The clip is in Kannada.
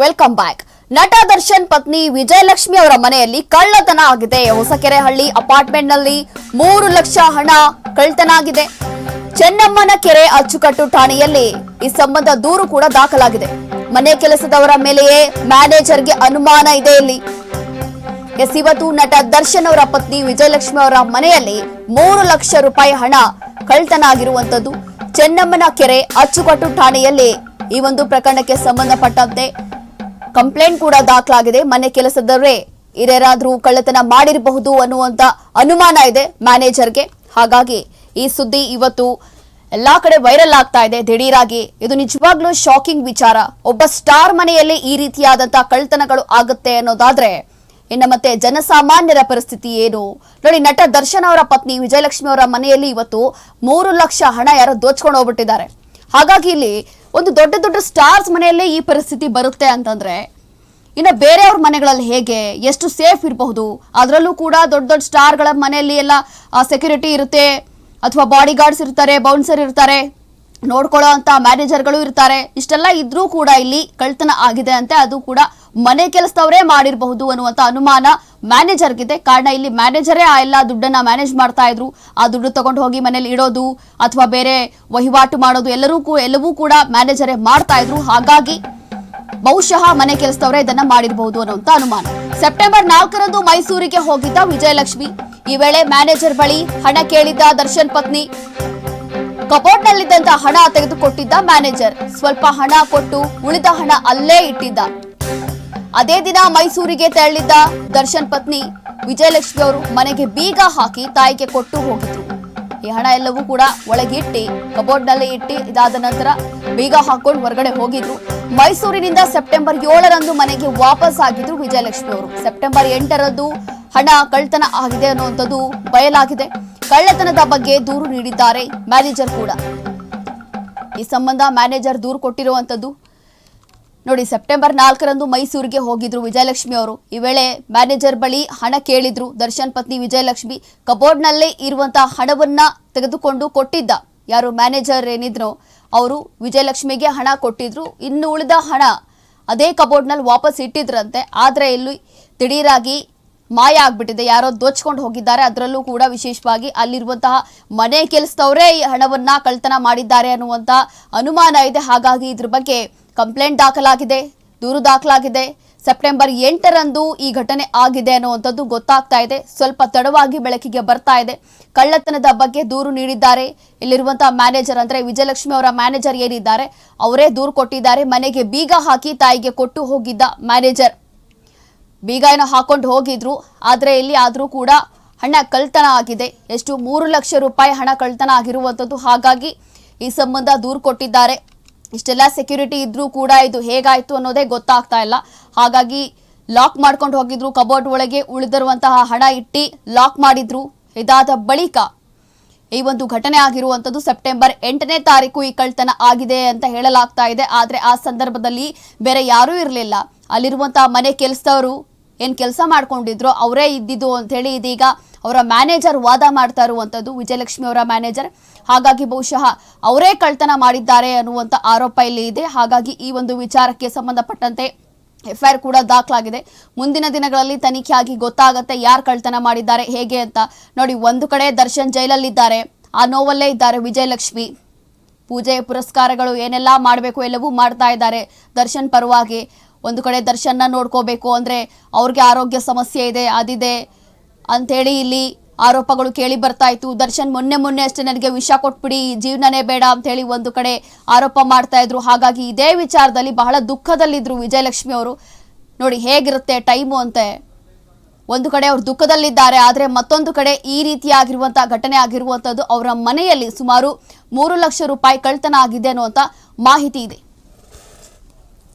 Welcome back. ನಟ, ದರ್ಶನ್, ಪತ್ನಿ ವಿಜಯಲಕ್ಷ್ಮಿ ಅವರ ಮನೆಯಲ್ಲಿ ಕಳ್ಳತನ ಆಗಿದೆ. ಹೊಸಕೆರೆಹಳ್ಳಿ ಅಪಾರ್ಟ್ಮೆಂಟ್ನಲ್ಲಿ ಮೂರು ಲಕ್ಷ ಹಣ ಕಳ್ಳತನ ಆಗಿದೆ ಚೆನ್ನಮ್ಮನ ಕೆರೆ ಅಚ್ಚುಕಟ್ಟು ಠಾಣೆಯಲ್ಲಿ ಈ ಸಂಬಂಧ ದೂರು ಕೂಡ ದಾಖಲಾಗಿದೆ. ಮನೆ ಕೆಲಸದವರ ಮೇಲೆಯೇ ಮ್ಯಾನೇಜರ್ಗೆ ಅನುಮಾನ ಇದೆ ಇಲ್ಲಿ. ಎಸ್, ಇವತ್ತು ನಟ, ದರ್ಶನ್ ಅವರ ಪತ್ನಿ ವಿಜಯಲಕ್ಷ್ಮಿ ಅವರ ಮನೆಯಲ್ಲಿ ಮೂರು ಲಕ್ಷ ರೂಪಾಯಿ ಹಣ ಕಳ್ಳತನ ಆಗಿರುವಂತದ್ದು ಚೆನ್ನಮ್ಮನ ಕೆರೆ ಅಚ್ಚುಕಟ್ಟು ಠಾಣೆಯಲ್ಲಿ ಈ ಒಂದು ಪ್ರಕರಣಕ್ಕೆ ಸಂಬಂಧಪಟ್ಟಂತೆ ಕಂಪ್ಲೇಂಟ್ ಕೂಡ ದಾಖಲಾಗಿದೆ. ಮನೆ ಕೆಲಸದವರೇ ಇರೇರಾದ್ರೂ ಕಳ್ಳತನ ಮಾಡಿರಬಹುದು ಅನ್ನುವಂತ ಅನುಮಾನ ಇದೆ ಮ್ಯಾನೇಜರ್ಗೆ. ಹಾಗಾಗಿ ಈ ಸುದ್ದಿ ಇವತ್ತು ಎಲ್ಲಾ ಕಡೆ ವೈರಲ್ ಆಗ್ತಾ ಇದೆ. ದಿಢೀರಾಗಿ ಇದು ನಿಜವಾಗ್ಲೂ ಶಾಕಿಂಗ್ ವಿಚಾರ. ಒಬ್ಬ ಸ್ಟಾರ್ ಮನೆಯಲ್ಲಿ ಈ ರೀತಿಯಾದಂತಹ ಕಳ್ತನಗಳು ಆಗುತ್ತೆ ಅನ್ನೋದಾದ್ರೆ ಇನ್ನ ಮತ್ತೆ ಜನಸಾಮಾನ್ಯರ ಪರಿಸ್ಥಿತಿ ಏನು? ನೋಡಿ, ನಟ ದರ್ಶನ್ ಅವರ ಪತ್ನಿ ವಿಜಯಲಕ್ಷ್ಮಿ ಅವರ ಮನೆಯಲ್ಲಿ ಇವತ್ತು ಮೂರು ಲಕ್ಷ ಹಣ ಯಾರೋ ದೋಚ್ಕೊಂಡು ಹೋಗ್ಬಿಟ್ಟಿದ್ದಾರೆ. ಹಾಗಾಗಿ ಇಲ್ಲಿ ಒಂದು ದೊಡ್ಡ ದೊಡ್ಡ ಸ್ಟಾರ್ಸ್ ಮನೆಯಲ್ಲೇ ಈ ಪರಿಸ್ಥಿತಿ ಬರುತ್ತೆ ಅಂತಂದ್ರೆ ಇನ್ನು ಬೇರೆಯವ್ರ ಮನೆಗಳಲ್ಲಿ ಹೇಗೆ, ಎಷ್ಟು ಸೇಫ್ ಇರಬಹುದು? ಅದರಲ್ಲೂ ಕೂಡ ದೊಡ್ಡ ದೊಡ್ಡ ಸ್ಟಾರ್ಗಳ ಮನೆಯಲ್ಲಿ ಎಲ್ಲ ಸೆಕ್ಯೂರಿಟಿ ಇರುತ್ತೆ, ಅಥವಾ ಬಾಡಿ ಗಾರ್ಡ್ಸ್ ಇರ್ತಾರೆ ಬೌನ್ಸರ್ ಇರ್ತಾರೆ, ನೋಡ್ಕೊಳ್ಳೋ ಅಂತ ಮ್ಯಾನೇಜರ್ಗಳು ಇರ್ತಾರೆ. ಇಷ್ಟೆಲ್ಲ ಇದ್ರೂ ಕೂಡ ಇಲ್ಲಿ ಕಳ್ತನ ಆಗಿದೆ ಅಂತೆ ಅದು ಕೂಡ ಮನೆ ಕೆಲಸದವರೇ ಮಾಡಿರಬಹುದು ಅನ್ನುವಂತ ಅನುಮಾನ ಮ್ಯಾನೇಜರ್ಗಿದೆ ಕಾರಣ ಇಲ್ಲಿ ಮ್ಯಾನೇಜರೇ ಆ ಎಲ್ಲ ದುಡ್ಡನ್ನ ಮ್ಯಾನೇಜ್ ಮಾಡ್ತಾ ಇದ್ರು. ಆ ದುಡ್ಡು ತಗೊಂಡು ಹೋಗಿ ಮನೇಲಿ ಇಡೋದು, ಅಥವಾ ಬೇರೆ ವಹಿವಾಟು ಮಾಡೋದು ಎಲ್ಲರೂ ಎಲ್ಲವೂ ಕೂಡ ಮ್ಯಾನೇಜರೇ ಮಾಡ್ತಾ ಇದ್ರು. ಹಾಗಾಗಿ ಬಹುಶಃ ಮನೆ ಕೆಲಸದವರೇ ಇದನ್ನ ಮಾಡಿರಬಹುದು ಅನ್ನುವಂತ ಅನುಮಾನ. ಸೆಪ್ಟೆಂಬರ್ ನಾಲ್ಕರಂದು ಮೈಸೂರಿಗೆ ಹೋಗಿದ್ದ ವಿಜಯಲಕ್ಷ್ಮಿ, ಈ ವೇಳೆ ಮ್ಯಾನೇಜರ್ ಬಳಿ ಹಣ ಕೇಳಿದ್ದ ದರ್ಶನ್ ಪತ್ನಿ. ಕಬೋರ್ಡ್ನಲ್ಲಿದ್ದಂತ ಹಣ ತೆಗೆದುಕೊಟ್ಟಿದ್ದ ಮ್ಯಾನೇಜರ್. ಸ್ವಲ್ಪ ಹಣ ಕೊಟ್ಟು ಉಳಿದ ಹಣ ಅಲ್ಲೇ ಇಟ್ಟಿದ್ದ. ಅದೇ ದಿನ ಮೈಸೂರಿಗೆ ತೆರಳಿದ್ದ ದರ್ಶನ್ ಪತ್ನಿ, ವಿಜಯಲಕ್ಷ್ಮಿ ಅವರು ಮನೆಗೆ ಬೀಗ ಹಾಕಿ ತಾಯಿಗೆ ಕೊಟ್ಟು ಹೋಗಿದ್ರು. ಈ ಹಣ ಎಲ್ಲವೂ ಕೂಡ ಒಳಗಿಟ್ಟಿ ಕಬೋರ್ಡ್ನಲ್ಲಿ ಇಟ್ಟು ಇದಾದ ನಂತರ ಬೀಗ ಹಾಕೊಂಡು ಹೊರಗಡೆ ಹೋಗಿದ್ರು. ಮೈಸೂರಿನಿಂದ ಸೆಪ್ಟೆಂಬರ್ ಏಳರಂದು ಮನೆಗೆ ವಾಪಸ್ ಆಗಿದ್ರು ವಿಜಯಲಕ್ಷ್ಮಿ ಅವರು. ಸೆಪ್ಟೆಂಬರ್ ಎಂಟರಂದು ಹಣ ಕಳ್ತನ ಆಗಿದೆ ಅನ್ನುವಂಥದ್ದು ಬಯಲಾಗಿದೆ. ಕಳ್ಳತನದ ಬಗ್ಗೆ ದೂರು ನೀಡಿದ್ದಾರೆ ಮ್ಯಾನೇಜರ್ ಕೂಡ. ಈ ಸಂಬಂಧ ಮ್ಯಾನೇಜರ್ ದೂರು ಕೊಟ್ಟಿರುವಂತದ್ದು ನೋಡಿ, ಸೆಪ್ಟೆಂಬರ್ ನಾಲ್ಕರಂದು ಮೈಸೂರಿಗೆ ಹೋಗಿದ್ರು ವಿಜಯಲಕ್ಷ್ಮಿ ಅವರು. ಈ ವೇಳೆ ಮ್ಯಾನೇಜರ್ ಬಳಿ ಹಣ ಕೇಳಿದ್ರು. ದರ್ಶನ್ ಪತ್ನಿ ವಿಜಯಲಕ್ಷ್ಮಿ ಕಬೋರ್ಡ್ನಲ್ಲೇ ಇರುವಂತಹ ಹಣವನ್ನ ತೆಗೆದುಕೊಂಡು ಕೊಟ್ಟಿದ್ದ. ಯಾರು ಮ್ಯಾನೇಜರ್ ಏನಿದ್ರು ಅವರು ವಿಜಯಲಕ್ಷ್ಮಿಗೆ ಹಣ ಕೊಟ್ಟಿದ್ರು. ಇನ್ನು ಉಳಿದ ಹಣ ಅದೇ ಕಬೋರ್ಡ್ನಲ್ಲಿ ವಾಪಸ್ ಇಟ್ಟಿದ್ರಂತೆ. ಆದ್ರೆ ಇಲ್ಲಿ ದಿಢೀರಾಗಿ ಮಾಯ ಆಗ್ಬಿಟ್ಟಿದೆ. ಯಾರೋ ದೋಚ್ಕೊಂಡು ಹೋಗಿದ್ದಾರೆ. ಅದರಲ್ಲೂ ಕೂಡ ವಿಶೇಷವಾಗಿ ಅಲ್ಲಿರುವಂತಹ ಮನೆ ಕೆಲಸದವರೇ ಈ ಹಣವನ್ನ ಕಳ್ತನ ಮಾಡಿದ್ದಾರೆ ಅನ್ನುವಂತಹ ಅನುಮಾನ ಇದೆ. ಹಾಗಾಗಿ ಇದ್ರ ಬಗ್ಗೆ ಕಂಪ್ಲೇಂಟ್ ದಾಖಲಾಗಿದೆ, ದೂರು ದಾಖಲಾಗಿದೆ. ಸೆಪ್ಟೆಂಬರ್ ಎಂಟರಂದು ಈ ಘಟನೆ ಆಗಿದೆ ಅನ್ನುವಂಥದ್ದು ಗೊತ್ತಾಗ್ತಾ ಇದೆ. ಸ್ವಲ್ಪ ತಡವಾಗಿ ಬೆಳಕಿಗೆ ಬರ್ತಾ ಇದೆ. ಕಳ್ಳತನದ ಬಗ್ಗೆ ದೂರು ನೀಡಿದ್ದಾರೆ. ಇಲ್ಲಿರುವಂತಹ ಮ್ಯಾನೇಜರ್ ಅಂದ್ರೆ ವಿಜಯಲಕ್ಷ್ಮಿ ಅವರ ಮ್ಯಾನೇಜರ್ ಏನಿದ್ದಾರೆ, ಅವರೇ ದೂರು ಕೊಟ್ಟಿದ್ದಾರೆ. ಮನೆಗೆ ಬೀಗ ಹಾಕಿ ತಾಯಿಗೆ ಕೊಟ್ಟು ಹೋಗಿದ್ದ ಮ್ಯಾನೇಜರ್. ಬೀಗ ಏನೋ ಹಾಕೊಂಡು ಹೋಗಿದ್ರು. ಆದ್ರೆ ಇಲ್ಲಿ ಆದರೂ ಕೂಡ ಹಣ ಕಳ್ತನ ಆಗಿದೆ. ಎಷ್ಟು ಮೂರು ಲಕ್ಷ ರೂಪಾಯಿ ಹಣ ಕಳ್ತನ ಆಗಿರುವಂಥದ್ದು. ಹಾಗಾಗಿ ಈ ಸಂಬಂಧ ದೂರು ಕೊಟ್ಟಿದ್ದಾರೆ. ಇಷ್ಟೆಲ್ಲ ಸೆಕ್ಯೂರಿಟಿ ಇದ್ರೂ ಕೂಡ ಇದು ಹೇಗಾಯ್ತು ಅನ್ನೋದೇ ಗೊತ್ತಾಗ್ತಾ ಇಲ್ಲ. ಹಾಗಾಗಿ ಲಾಕ್ ಮಾಡ್ಕೊಂಡು ಹೋಗಿದ್ರು ಕಬೋರ್ಡ್ ಒಳಗೆ ಉಳಿದಿರುವಂತಹ ಹಣ ಇಟ್ಟಿ ಲಾಕ್ ಮಾಡಿದ್ರು. ಇದಾದ ಬಳಿಕ ಈ ಒಂದು ಘಟನೆ ಆಗಿರುವಂತದ್ದು ಸೆಪ್ಟೆಂಬರ್ ಎಂಟನೇ ತಾರೀಕು ಈ ಕಳ್ತನ ಆಗಿದೆ ಅಂತ ಹೇಳಲಾಗ್ತಾ ಇದೆ. ಆದ್ರೆ ಆ ಸಂದರ್ಭದಲ್ಲಿ ಬೇರೆ ಯಾರೂ ಇರಲಿಲ್ಲ. ಅಲ್ಲಿರುವಂತಹ ಮನೆ ಕೆಲಸದವರು ಏನ್ ಕೆಲಸ ಮಾಡ್ಕೊಂಡಿದ್ರು? ಅವರೇ ಇದ್ದಿದ್ದು ಅಂತ ಹೇಳಿ ಇದೀಗ ಅವರ ಮ್ಯಾನೇಜರ್ ವಾದ ಮಾಡ್ತಾ ಇರುವಂತದ್ದು ವಿಜಯಲಕ್ಷ್ಮಿ ಅವರ ಮ್ಯಾನೇಜರ್. ಹಾಗಾಗಿ ಬಹುಶಃ ಅವರೇ ಕಳ್ತನ ಮಾಡಿದ್ದಾರೆ ಅನ್ನುವಂತ ಆರೋಪ ಇಲ್ಲಿ ಇದೆ. ಹಾಗಾಗಿ ಈ ಒಂದು ವಿಚಾರಕ್ಕೆ ಸಂಬಂಧಪಟ್ಟಂತೆ ಎಫ್ಐಆರ್ ಕೂಡ ದಾಖಲಾಗಿದೆ. ಮುಂದಿನ ದಿನಗಳಲ್ಲಿ ತನಿಖೆಯಾಗಿ ಗೊತ್ತಾಗತ್ತೆ ಯಾರು ಕಳ್ತನ ಮಾಡಿದ್ದಾರೆ, ಹೇಗೆ ಅಂತ. ನೋಡಿ, ಒಂದು ಕಡೆ ದರ್ಶನ್ ಜೈಲಲ್ಲಿದ್ದಾರೆ, ಆ ನೋವಲ್ಲೇ ಇದ್ದಾರೆ ವಿಜಯಲಕ್ಷ್ಮಿ. ಪೂಜೆ ಪುರಸ್ಕಾರಗಳು ಏನೆಲ್ಲ ಮಾಡಬೇಕು ಎಲ್ಲವೂ ಮಾಡ್ತಾ ಇದ್ದಾರೆ ದರ್ಶನ್ ಪರವಾಗಿ. ಒಂದು ಕಡೆ ದರ್ಶನ್ನ ನೋಡ್ಕೋಬೇಕು ಅಂದರೆ ಅವ್ರಿಗೆ ಆರೋಗ್ಯ ಸಮಸ್ಯೆ ಇದೆ, ಅದಿದೆ. ಅಂಥೇಳಿ ಇಲ್ಲಿ ಆರೋಪಗಳು ಕೇಳಿ ಬರ್ತಾ ಇತ್ತು. ದರ್ಶನ್ ಮೊನ್ನೆ ಮೊನ್ನೆ ಅಷ್ಟೇ ನನಗೆ ವಿಷ ಕೊಟ್ಬಿಡಿ, ಜೀವನನೇ ಬೇಡ ಅಂತ ಹೇಳಿ ಒಂದು ಕಡೆ ಆರೋಪ ಮಾಡ್ತಾ ಇದ್ರು. ಹಾಗಾಗಿ ಇದೇ ವಿಚಾರದಲ್ಲಿ ಬಹಳ ದುಃಖದಲ್ಲಿದ್ರು ವಿಜಯಲಕ್ಷ್ಮಿ ಅವರು. ನೋಡಿ ಹೇಗಿರುತ್ತೆ ಟೈಮು ಅಂತೆ. ಒಂದು ಕಡೆ ಅವರು ದುಃಖದಲ್ಲಿದ್ದಾರೆ, ಆದರೆ ಮತ್ತೊಂದು ಕಡೆ ಈ ರೀತಿಯಾಗಿರುವಂತಹ ಘಟನೆ ಆಗಿರುವಂತದ್ದು ಅವರ ಮನೆಯಲ್ಲಿ ಸುಮಾರು ಮೂರು ಲಕ್ಷ ರೂಪಾಯಿ ಕಳ್ತನ ಆಗಿದೆ ಅನ್ನುವಂತ ಮಾಹಿತಿ ಇದೆ.